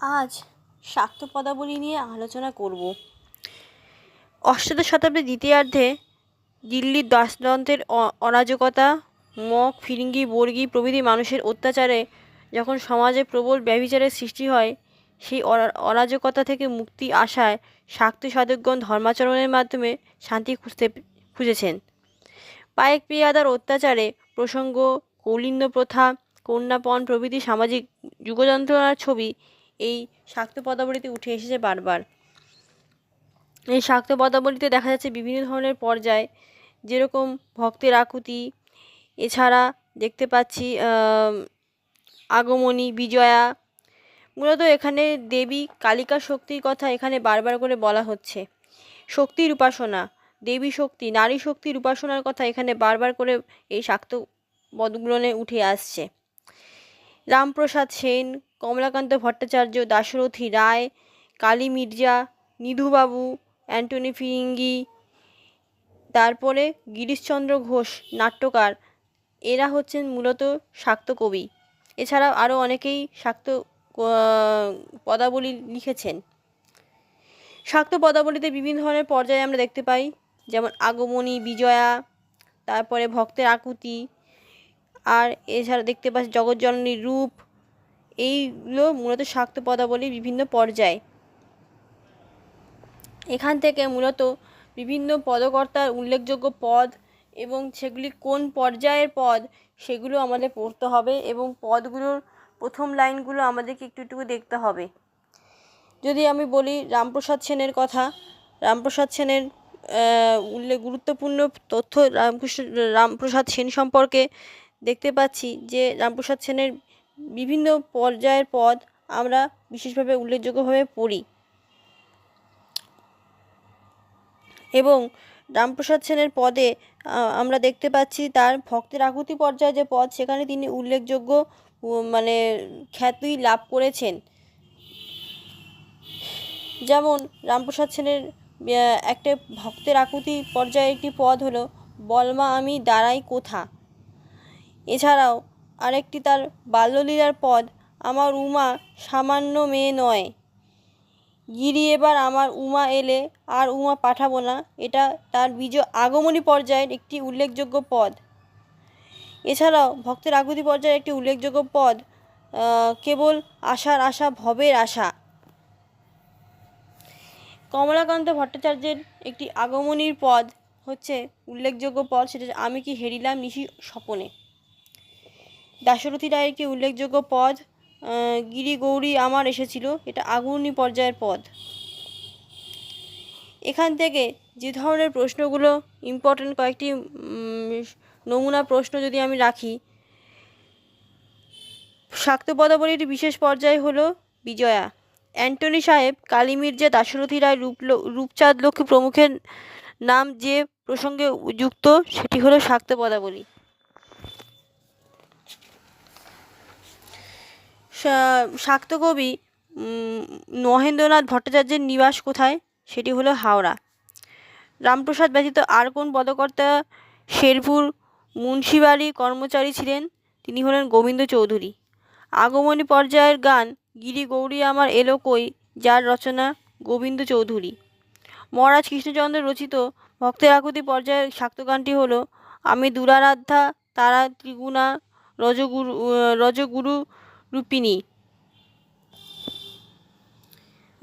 আজ শাক্ত পদাবলী নিয়ে আলোচনা করব। অষ্টাদশ শতাব্দীর দ্বিতীয়ার্ধে দিল্লির দাসতন্ত্রের অ- অরাজকতা, মগ, ফিরিঙ্গি, বর্গি প্রভৃতি মানুষের অত্যাচারে যখন সমাজে প্রবল ব্যভিচারের সৃষ্টি হয়, সেই অরা- অরাজকতা থেকে মুক্তি আশায় শাক্ত সাধকগণ ধর্মাচরণের মাধ্যমে শান্তি খুঁজতে খুঁজেছেন। পায়েক পেয়াদার অত্যাচারে প্রসঙ্গ কৌলিন্য প্রথা কন্যাপণ প্রভৃতি সামাজিক যুগযন্ত্রণার ছবি এই শাক্ত পদাবলীতে উঠে এসেছে বারবার। এই শাক্ত পদাবলীতে দেখা যাচ্ছে বিভিন্ন ধরনের পর্যায়, যেরকম ভক্তের আকুতি, এছাড়া দেখতে পাচ্ছি আগমনী, বিজয়া, মূলত এখানে দেবী কালিকা শক্তির কথা এখানে বারবার করে বলা হচ্ছে। শক্তির উপাসনা, দেবী শক্তি, নারী শক্তির উপাসনার কথা এখানে বারবার করে এই শাক্ত পদগুলোনে উঠে আসছে। রামপ্রসাদ সেন, কমলাকান্ত ভট্টাচার্য, দাশরথী রায়, কালী মির্জা, নিধুবাবু, অ্যান্টনি ফিরিঙ্গি, তারপরে গিরিশচন্দ্র ঘোষ, নাট্যকার। এরা হচ্ছেন মূলত শাক্ত কবি। এছাড়াও আরও অনেকেই শাক্ত পদাবলী লিখেছেন। শাক্ত পদাবলীতে বিভিন্ন ধরনের পর্যায়ে আমরা দেখতে পাই। যেমন আগমনী, বিজয়া, তারপরে ভক্তের আকুতি আর এছাড়া দেখতে পাচ্ছি জগজ্জননীর রূপ, এইগুলো মূলত শাক্ত পদাবলীর বিভিন্ন পর্যায়। এখান থেকে মূলত বিভিন্ন পদকর্তার উল্লেখযোগ্য পদ এবং সেগুলি কোন পর্যায়ের পদ, সেগুলো আমাদের পড়তে হবে এবং পদগুলোর প্রথম লাইনগুলো আমাদেরকে একটু একটু দেখতে হবে। যদি আমি বলি রামপ্রসাদ সেনের কথা, রামপ্রসাদ সেনের উল্লেখ, গুরুত্বপূর্ণ তথ্য রামকৃষ্ণ, রামপ্রসাদ সেন সম্পর্কে দেখতে পাচ্ছি যে রামপ্রসাদ সেনের বিভিন্ন পর্যায়ের পদ আমরা বিশেষভাবে উল্লেখযোগ্যভাবে পড়ি। এবং রামপ্রসাদ সেনের পদে আমরা দেখতে পাচ্ছি তার ভক্তের আকুতি পর্যায়ে যে পদ, সেখানে তিনি উল্লেখযোগ্য মানে খ্যাতি লাভ করেছেন। যেমন রামপ্রসাদ সেনের একটা ভক্তের আকুতি পর্যায়ে একটি পদ হলো, বলমা আমি দাঁড়াই কোথা? এছাড়াও আরেকটি তার বাল্যলীলার পদ, আমার উমা সামান্য মেয়ে নয়। গিরি এবার আমার উমা এলে আর উমা পাঠাবো না। এটা তার বীজ আগমনী পর্যায়ের একটি উল্লেখযোগ্য পদ। এছাড়াও ভক্তের আকুতি পর্যায়ের একটি উল্লেখযোগ্য পদ কেবল আশার আশা, ভবের আশা। কমলাকান্ত ভট্টাচার্যের একটি আগমনীর পদ হচ্ছে উল্লেখযোগ্য পদ, সেটা আমি কি হেরিলাম নিশি স্বপনে। দাশরথী রায়ের একটি উল্লেখযোগ্য পদ আহ, গিরি গৌরী আমার এসেছিল এটা আগমনী পর্যায়ের পদ। এখান থেকে যে ধরনের প্রশ্নগুলো ইম্পর্টেন্ট কয়েকটি নমুনা প্রশ্ন যদি আমি রাখি শাক্ত পদাবলীর বিশেষ পর্যায় হলো বিজয়া। অ্যান্টনি সাহেব কালী মির্জা দাশরথী রায় রূপ রূপচাঁদ লক্ষ্মী প্রমুখের নাম যে প্রসঙ্গে যুক্ত সেটি হলো শাক্ত পদাবলী। শা- শাক্ত কবি উম, মহেন্দ্রনাথ ভট্টাচার্যের নিবাস কোথায়? সেটি হলো হাওড়া। রামপ্রসাদ ব্যতীত আর কোন পদকর্তা? শেরপুর মুন্সিবাড়ি কর্মচারী ছিলেন তিনি হলেন গোবিন্দ চৌধুরী। আগমনী পর্যায়ের গান গিরি গৌরী আমার এলো কই? যার রচনা গোবিন্দ চৌধুরী। মহারাজ কৃষ্ণচন্দ্র রচিত ভক্তের আকুতি পর্যায়ের শাক্ত গানটি হলো আমি দুরারাধ্যা তারা ত্রিগুণা রজগুরু রজগুরু রূপিণী।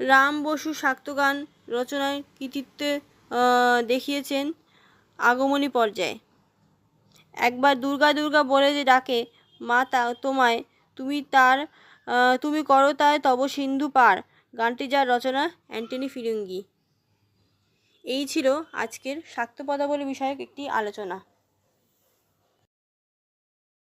রাম বসু শাক্ত গান রচনায় কৃতিত্বে দেখিয়েছেন আগমনী পর্যায়ে। একবার দুর্গা দুর্গা বলে যে ডাকে মা তা তোমায়, তুমি তার তুমি করো তাই তব সিন্ধু পার। গানটি যার রচনা অ্যান্টনি ফিরিঙ্গি। এই ছিল আজকের শাক্ত পদাবলী বিষয়ক একটি আলোচনা।